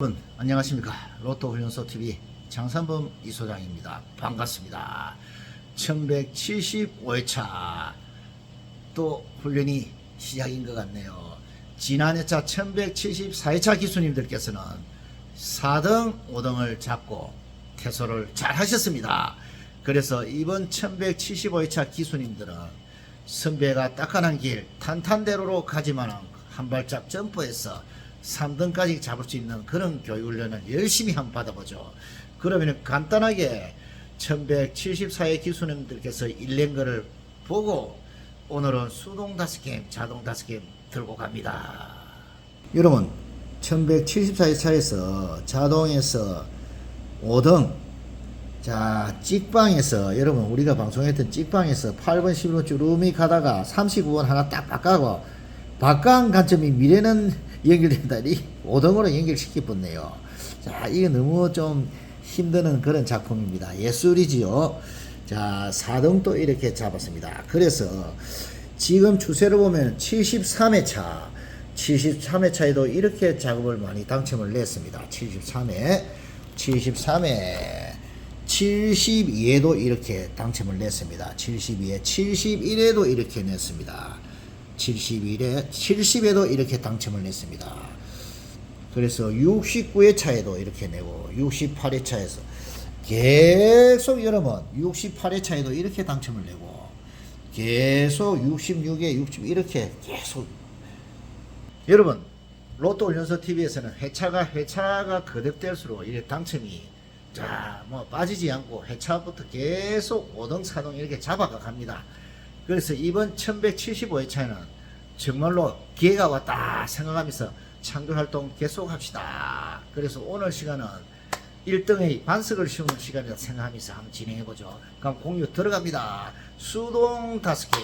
여러분 안녕하십니까? 로또 훈련소 TV 장산범 이소장입니다. 반갑습니다. 1175회차 또 훈련이 시작인 것 같네요. 지난 회차 1174회차 기수님들께서는 4등 5등을 잡고 퇴소를 잘 하셨습니다. 그래서 이번 1175회차 기수님들은 선배가 딱한한 길 탄탄대로로 가지만 한 발짝 점프해서 3등까지 잡을 수 있는 그런 교육훈련을 열심히 한번 받아보죠. 그러면 간단하게 1174회 기수님들께서 일낸 거를 보고 오늘은 수동 다섯 게임, 자동 다섯 게임 들고 갑니다. 여러분, 1174회 차에서 자동에서 5등 자, 찍방에서 여러분 우리가 방송했던 찍방에서 8번, 11번 쭈루미 가다가 39번 하나 딱 바꿔고 바깥 관점이 미래는 연결된다니 5등으로 연결시키 뻔네요. 자, 이거 너무 좀 힘드는 그런 작품입니다. 예술이지요. 자, 4등도 이렇게 잡았습니다. 그래서 지금 추세를 보면 73회 차, 73회 차에도 이렇게 작업을 많이 당첨을 냈습니다. 73회, 73회, 72에도 이렇게 당첨을 냈습니다. 72에, 71에도 이렇게 냈습니다. 71에, 70에도 이렇게 당첨을 냈습니다. 그래서 69회 차에도 이렇게 내고 68회 차에서 계속 여러분 68회 차에도 이렇게 당첨을 내고 계속 66에 60 이렇게 계속 여러분 로또 연서 TV에서는 회차가 회차가 거듭될수록 이게 당첨이 자뭐 빠지지 않고 회차부터 계속 5등 4등 이렇게 잡아가 갑니다. 그래서 이번 1175회차에는 정말로 기회가 왔다 생각하면서 창조 활동 계속합시다. 그래서 오늘 시간은 1등의 반석을 씌우는 시간이라 생각하면서 한번 진행해보죠. 그럼 공유 들어갑니다. 수동 다섯 개,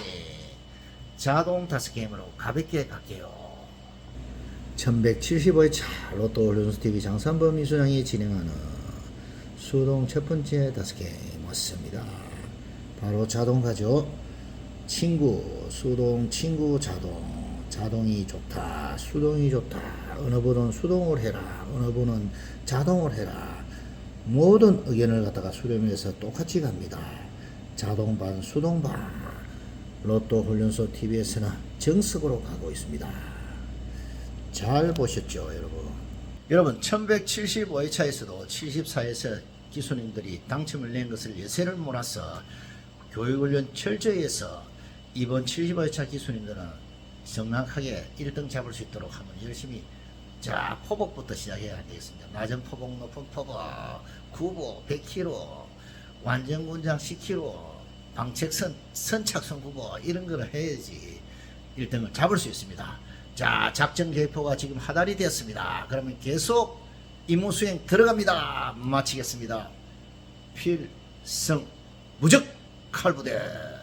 자동 다섯 개임으로 가볍게 갈게요. 1175회차 로또 룬스TV 장산범 이수장이 진행하는 수동 첫 번째 다섯 개 맞습니다. 바로 자동 가죠. 친구, 수동, 친구, 자동. 자동이 좋다. 수동이 좋다. 어느 분은 수동을 해라. 어느 분은 자동을 해라. 모든 의견을 갖다가 수렴해서 똑같이 갑니다. 자동 반, 수동 반. 로또 훈련소 TV에서는 정석으로 가고 있습니다. 잘 보셨죠, 여러분? 여러분, 1175회차에서도 74회에서 기수님들이 당첨을 낸 것을 예세를 몰아서 교육훈련 철저히 해서 이번 75회차 기수님들은 정확하게 1등 잡을 수 있도록 한번 열심히 자 포복부터 시작해야 되겠습니다. 낮은 포복, 높은 포복, 구보 100kg, 완전 군장 10kg, 방책선 선착선 구보 이런 거를 해야지 1등을 잡을 수 있습니다. 자 작전 계포가 지금 하달이 되었습니다. 그러면 계속 임무 수행 들어갑니다. 마치겠습니다. 필승 무적 칼부대.